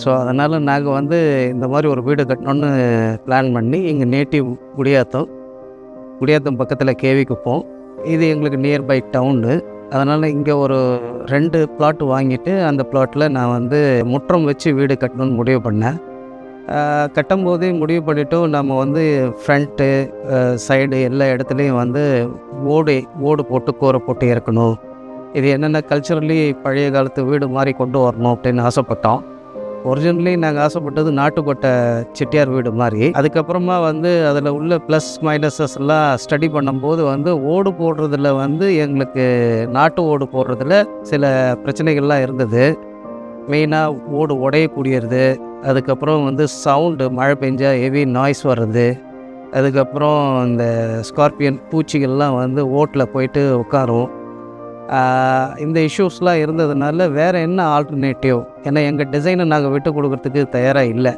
So அதனால் நாங்கள் வந்து இந்த மாதிரி ஒரு வீடு கட்டணும்னு பிளான் பண்ணி எங்கள் நேட்டிவ் குடியாத்தம் குடியாத்தம் பக்கத்தில் கேவி குப்போம் இது எங்களுக்கு நியர்பை டவுனு அதனால் இங்கே ஒரு ரெண்டு பிளாட் வாங்கிட்டு அந்த பிளாட்டில் நான் வந்து முற்றம் வச்சு வீடு கட்டணும்னு முடிவு பண்ணேன். கட்டும்போதே முடிவு பண்ணிவிட்டோம் நம்ம வந்து ஃப்ரண்ட்டு சைடு எல்லா இடத்துலையும் வந்து ஓடு ஓடு போட்டு கூரை போட்டு இறக்கணும். இது என்னென்ன கல்ச்சுரலி பழைய காலத்து வீடு மாதிரி கொண்டு வரணும் அப்படின்னு ஆசைப்பட்டோம். ஒரிஜினலி நாங்கள் ஆசைப்பட்டது நாட்டுக்கோட்டை செட்டியார் வீடு மாதிரி. அதுக்கப்புறமா வந்து அதில் உள்ள ப்ளஸ் மைனஸஸ் எல்லாம் ஸ்டடி பண்ணும்போது வந்து ஓடு போடுறதுல வந்து எங்களுக்கு நாட்டு ஓடு போடுறதுல சில பிரச்சனைகள்லாம் இருந்தது. மெயினாக ஓடு உடையக்கூடியது. அதுக்கப்புறம் வந்து சவுண்டு மழை பெஞ்சால் ஹெவி நாய்ஸ் வர்றது. அதுக்கப்புறம் இந்த ஸ்கார்பியன் பூச்சிகள்லாம் வந்து ஓட்டில் போயிட்டு உட்காரும். இந்த இஷ்யூஸ்லாம் இருந்ததுனால வேறு என்ன ஆல்டர்னேட்டிவ் ஏன்னா எங்கள் டிசைனை நாங்கள் விட்டு கொடுக்குறதுக்கு தயாராக இல்லை.